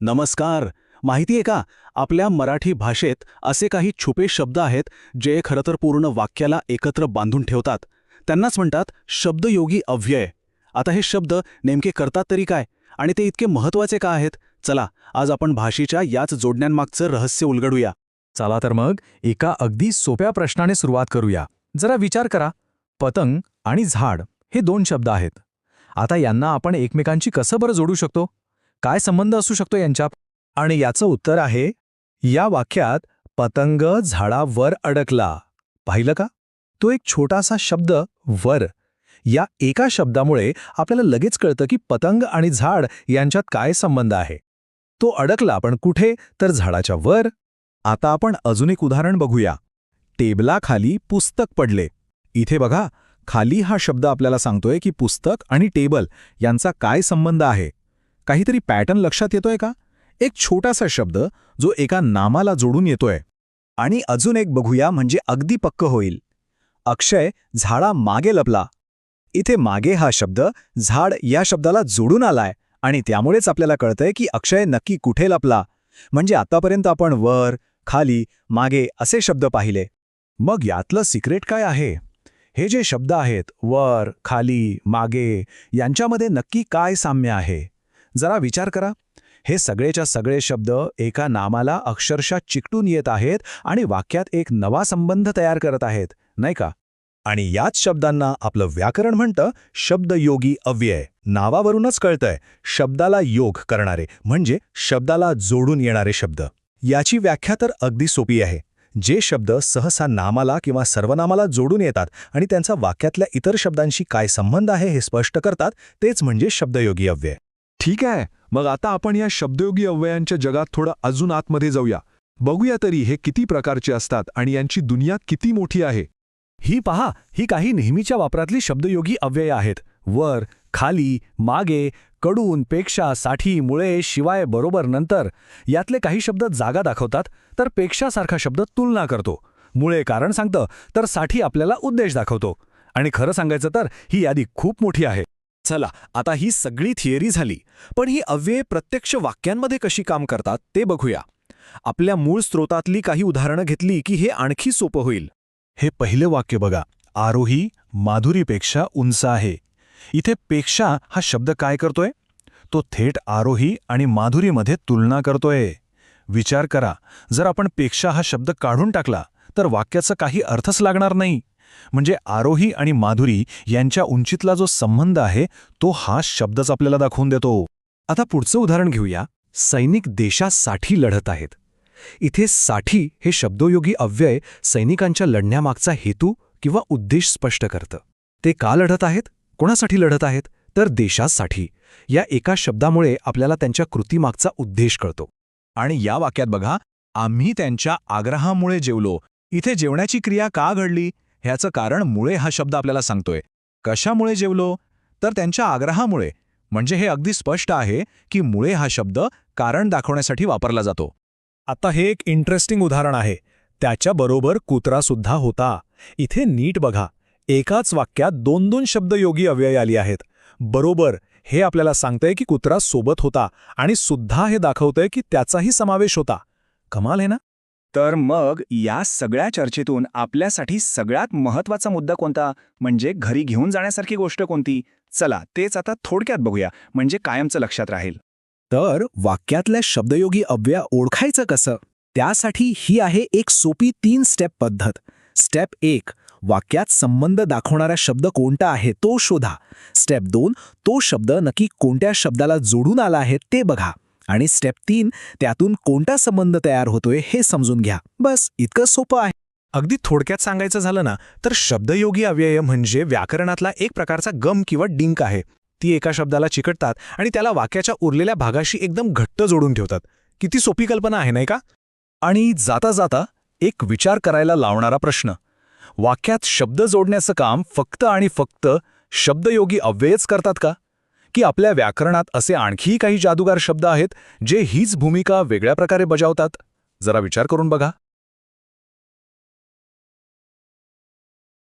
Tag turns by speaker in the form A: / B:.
A: नमस्कार. माहितीये का? आपल्या मराठी भाषेत असे काही छुपे शब्द आहेत जे खरं तर पूर्ण वाक्याला एकत्र बांधून ठेवतात. त्यांनाच म्हणतात शब्दयोगी अव्यय. आता हे शब्द नेमके करतात तरी काय? आणि ते इतके महत्त्वाचे का आहेत? चला आज आपण भाषेच्या याच जोडण्यांमागचं रहस्य उलगडूया.
B: चला तर मग एका अगदी सोप्या प्रश्नाने सुरुवात करूया. जरा विचार करा. पतंग आणि झाड हे दोन शब्द आहेत. आता यांना आपण एकमेकांची कसं बरं जोडू शकतो? काय संबंध असू शकतो यांच्या? आणि याचं उत्तर आहे या वाक्यात पतंग झाडावर अडकला. पाहिलं का? तो एक छोटासा शब्द वर. या एका शब्दामुळे आपल्याला लगेच कळतं की पतंग आणि झाड यांच्यात काय संबंध आहे. तो अडकला पण कुठे? तर झाडाच्या वर. आता आपण अजून एक उदाहरण बघूया. टेबलाखाली पुस्तक पडले. इथे बघा खाली हा शब्द आपल्याला सांगतोय की पुस्तक आणि टेबल यांचा काय संबंध आहे? काहीतरी पॅटर्न लक्षात येतोय का? एक छोटासा शब्द जो एका नामाला जोडून येतोय. आणि अजून एक बघूया म्हणजे अगदी पक्क होईल. अक्षय झाडा मागे लपला. इथे मागे हा शब्द झाड या शब्दाला जोडून आलाय. आणि त्यामुळेच आपल्याला कळतंय की अक्षय नक्की कुठे लपला. म्हणजे आतापर्यंत आपण वर खाली मागे असे शब्द पाहिले. मग यातलं सिक्रेट काय आहे? हे जे शब्द आहेत वर खाली मागे यांच्यामध्ये नक्की काय साम्य आहे? जरा विचार करा. हे सगळेच्या सगळे शब्द एका नामाला अक्षरशः चिकटून येत आहेत आणि वाक्यात एक नवा संबंध तयार करत आहेत नाही का? आणि याच शब्दांना आपलं व्याकरण म्हणतं शब्दयोगी अव्यय. नावावरूनच कळतंय शब्दाला योग करणारे म्हणजे शब्दाला जोडून येणारे शब्द. याची व्याख्या तर अगदी सोपी आहे. जे शब्द सहसा नामाला किंवा सर्वनामाला जोडून येतात आणि त्यांचा वाक्यातल्या इतर शब्दांशी काय संबंध आहे हे स्पष्ट करतात तेच म्हणजे शब्दयोगी अव्यय.
C: ठीक आहे मग आता आपण या शब्दयोगी अव्ययांच्या जगात थोडं अजून आतमध्ये जाऊया. बघूया तरी हे किती प्रकारचे असतात आणि यांची दुनिया किती मोठी आहे.
B: ही पहा ही काही नेहमीच्या वापरातली शब्दयोगी अव्यय आहेत. वर खाली मागे कडून पेक्षा साठी मुळे शिवाय बरोबर नंतर. यातले काही शब्द जागा दाखवतात तर पेक्षासारखा शब्द तुलना करतो. मुळे कारण सांगतं तर साठी आपल्याला उद्देश दाखवतो. आणि खरं सांगायचं तर ही यादी खूप मोठी आहे. चला आता ही सगळी थिअरी झाली पण ही अव्यय प्रत्यक्ष वाक्यांमध्ये कशी काम करतात ते बघूया. आपल्या मूळ स्रोतातली काही उदाहरणं घेतली की हे आणखी सोपं होईल. हे पहिलं वाक्य बघा आरोही माधुरीपेक्षा उंच आहे. इथे पेक्षा हा शब्द काय करतोय? तो थेट आरोही आणि माधुरीमध्ये तुलना करतोय. विचार करा जर आपण पेक्षा हा शब्द काढून टाकला तर वाक्याचा काही अर्थच लागणार नाही. म्हणजे आरोही आणि माधुरी यांच्या उंचीतला जो संबंध आहे तो हा शब्दच आपल्याला दाखवून देतो. आता पुढचं उदाहरण घेऊया. सैनिक देशासाठी लढत आहेत. इथे साठी हे शब्दोयोगी अव्यय सैनिकांच्या लढण्यामागचा हेतू किंवा उद्देश स्पष्ट करतं. ते का लढत आहेत? कोणासाठी लढत आहेत? तर देशासाठी. या एका शब्दामुळे आपल्याला त्यांच्या कृतीमागचा उद्देश कळतो. आणि या वाक्यात बघा आम्ही त्यांच्या आग्रहामुळे जेवलो. इथे जेवण्याची क्रिया का घडली? ह्याचं कारण मुळे हा शब्द आपल्याला सांगतोय. कशामुळे जेवलो? तर त्यांच्या आग्रहामुळे. म्हणजे हे अगदी स्पष्ट आहे की मुळे हा शब्द कारण दाखवण्यासाठी वापरला जातो. आता हे एक इंटरेस्टिंग उदाहरण आहे. त्याच्याबरोबर कुत्रासुद्धा होता. इथे नीट बघा. एकाच वाक्यात दोन दोन शब्द योगी अव्यय आली आहेत. बरोबर हे आपल्याला सांगतंय की कुत्रा सोबत होता आणि सुद्धा हे दाखवतंय की त्याचाही समावेश होता. कमाल आहे ना?
D: तर मग या सगळ्या चर्चेतून आपल्यासाठी सगळ्यात महत्त्वाचा मुद्दा कोणता? म्हणजे घरी घेऊन जाण्यासारखी गोष्ट कोणती? चला तेच आता थोडक्यात बघूया. म्हणजे कायमचं लक्षात राहील.
B: तर वाक्यातल्या शब्दयोगी अव्यय ओळखायचं कसं? त्यासाठी ही आहे एक सोपी तीन स्टेप पद्धत. स्टेप एक वाक्यात संबंध दाखवणारा शब्द कोणता आहे तो शोधा. स्टेप दोन तो शब्द नक्की कोणत्या शब्दाला जोडून आला आहे ते बघा. आणि स्टेप तीन त्यातून कोणता संबंध तयार होतोय हे समजून घ्या. बस इतकं सोपं आहे. अगदी थोडक्यात सांगायचं झालं ना तर शब्दयोगी अव्यय म्हणजे व्याकरणातला एक प्रकारचा गम किंवा डिंक आहे. ती एका शब्दाला चिकटतात आणि त्याला वाक्याच्या उरलेल्या भागाशी एकदम घट्ट जोडून ठेवतात. किती सोपी कल्पना आहे नाही का? आणि जाता जाता एक विचार करायला लावणारा प्रश्न. वाक्यात शब्द जोडण्याचं काम फक्त आणि फक्त शब्दयोगी अव्ययच करतात का? की आपल्या व्याकरणात असे आणखीही काही जादूगार शब्द आहेत जे हीच भूमिका वेगळ्या प्रकारे बजावतात? जरा विचार करून बघा.